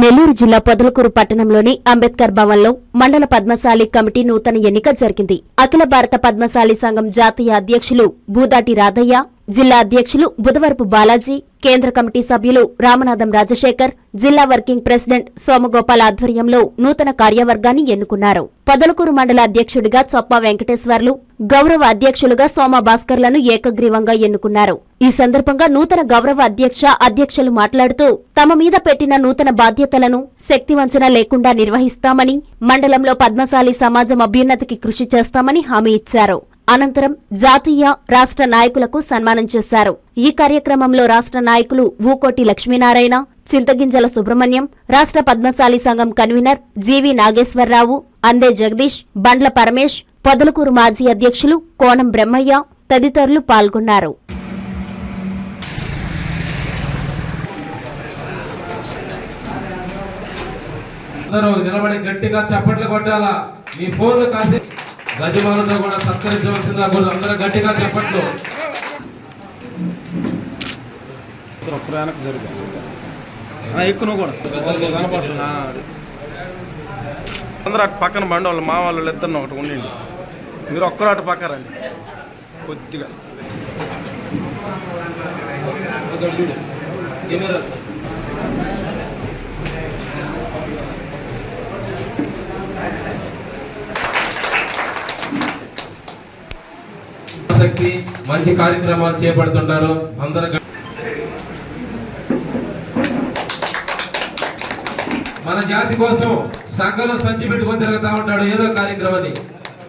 నెల్లూరు జిల్లా పొదలకూరు పట్టణంలోని అంబేద్కర్ భవన్లో మండల పద్మశాలి కమిటీ నూతన ఎన్నిక జరిగింది. అఖిల భారత పద్మశాలి సంఘం జాతీయ అధ్యక్షులు బూదాటి రాధయ్య జిల్లా అధ్యక్షులు బుధవరపు బాలాజీ కేంద్ర కమిటీ సభ్యులు రామనాథం రాజశేఖర్ జిల్లా వర్కింగ్ ప్రెసిడెంట్ సోమగోపాల్ ఆధ్వర్యంలో నూతన కార్యవర్గాన్ని ఎన్నుకున్నారు. పొదలకూరు మండల అధ్యక్షుడిగా చొప్ప వెంకటేశ్వర్లు గౌరవ అధ్యక్షులుగా సోమ భాస్కర్లను ఏకగ్రీవంగా ఎన్నుకున్నారు. ఈ సందర్భంగా నూతన గౌరవ అధ్యక్ష అధ్యక్షులు మాట్లాడుతూ తమ మీద పెట్టిన నూతన బాధ్యతలను శక్తివంచన లేకుండా నిర్వహిస్తామని మండలంలో పద్మశాలి సమాజం అభ్యున్నతికి కృషి చేస్తామని హామీ ఇచ్చారు. అనంతరం జాతీయ రాష్ట్ర నాయకులకు సన్మానం చేశారు. ఈ కార్యక్రమంలో రాష్ట్ర నాయకులు ఊకోటి లక్ష్మీనారాయణ చింతగింజల సుబ్రహ్మణ్యం రాష్ట్ర పద్మశాలి సంఘం కన్వీనర్ జీవి నాగేశ్వరరావు అందే జగదీష్ బండ్ల పరమేష్ పొదలకూరు మాజీ అధ్యక్షులు కోణం బ్రహ్మయ్య తదితరులు పాల్గొన్నారు. నిలబడి గట్టిగా చప్పట్లు కొట్టాలా? మీ ఫోన్లు కాసే గజమాలతో కూడా సత్కరించవలసిందిగా కూడా అందరూ గట్టిగా చప్పట్లు. ఎక్కువ కూడా. కనపడుతున్నా. అందరూ అటు పక్కన బండి వాళ్ళు మా వాళ్ళు ఇద్దరు ఒకటి ఉండండి మీరు ఒక్కరు అటు పక్క రండి. కొద్దిగా. కెమెరా. ఆసక్తి మంచి కార్యక్రమాలు చేపడుతుంటారు. అందరూ మన జాతి కోసం సంఘంలో సంచి పెట్టుకొని తిరుగుతా ఉంటాడు ఏదో కార్యక్రమాన్ని.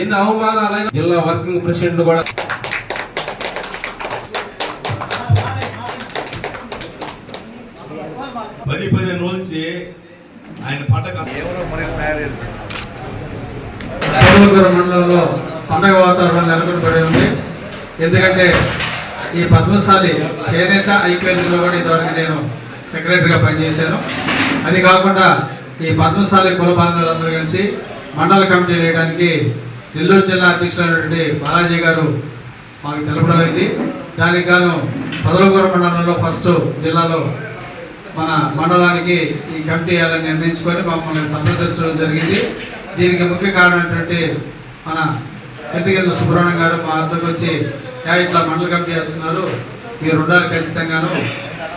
ఎన్ని అవమానాలైన జిల్లా వర్కింగ్ ప్రెసిడెంట్ కూడా పది పదిహేను రోజుల నుంచి ఆయన పట్టక మండలంలో పండగ వాతావరణం నెలకొల్పడి ఉంది. ఎందుకంటే ఈ పద్మశాలి చేనేత ఐక్యవేదికలో కూడా ఇదివరకు నేను సెక్రటరీగా పనిచేశాను. అది కాకుండా ఈ పద్మశాలి కుల బాంధవులందరూ కలిసి మండల కమిటీ వేయడానికి నెల్లూరు జిల్లా అధ్యక్షులైనటువంటి బాలాజీ గారు మాకు తెలపడం అయింది. దానికి గాను పదలకూరు మండలంలో ఫస్ట్ జిల్లాలో మన మండలానికి ఈ కమిటీ వేయాలని నిర్ణయించుకొని మమ్మల్ని సంప్రదించడం జరిగింది. దీనికి ముఖ్య కారణమైనటువంటి మన చింతగిరి సుబ్రహ్మణ్యం గారు మా వద్దకు వచ్చి ఇట్లా మండల కమిటీ వేస్తున్నారు మీరు ఉండాలి ఖచ్చితంగాను.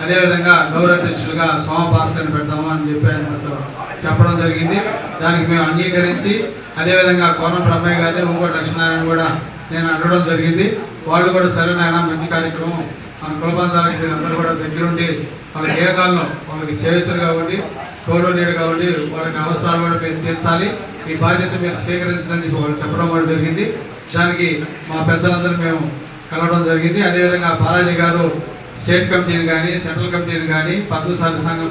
అదేవిధంగా గౌరవాధ్యక్షులుగా సోమ భాస్కర్ని పెడతాము అని చెప్పి ఆయన మాతో చెప్పడం జరిగింది. దానికి మేము అంగీకరించి అదేవిధంగా కోన బ్రహ్మయ్య గారిని ఇంకోటి లక్ష్మీనారాయణ కూడా నేను అడగడం జరిగింది. వాళ్ళు కూడా సరే నాయన మంచి కార్యక్రమం మన కులబంధాలకి అందరూ కూడా దగ్గరుండి వాళ్ళ ఏ వాళ్ళకి చేతులు కాబట్టి తోడు నీడు కాబట్టి వాళ్ళకి అవసరాలు కూడా మీరు తీర్చాలి. ఈ బాధ్యత మీరు స్వీకరించడానికి వాళ్ళు చెప్పడం కూడా జరిగింది. దానికి మా పెద్దలందరూ మేము కలవడం జరిగింది. అదేవిధంగా బాలాజీ గారు స్టేట్ కమిటీని కానీ సెంట్రల్ కమిటీని కానీ పద్మసారి సంఘం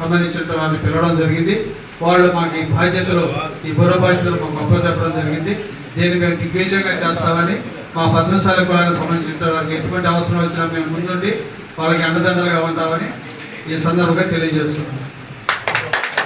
సంబంధించిన వారిని పిలవడం జరిగింది. వాళ్ళు మాకు ఈ బాధ్యతలు ఈ బుర్ర బాధ్యతలు మాకు గొప్ప చెప్పడం జరిగింది. దీన్ని మేము దిగ్విజయంగా చేస్తామని మా పద్మశాల కులానికి సంబంధించిన వారికి ఎటువంటి అవసరం వచ్చినా మేము ముందుండి వాళ్ళకి అండదండలుగా ఉంటామని ఈ సందర్భంగా తెలియజేస్తున్నాం.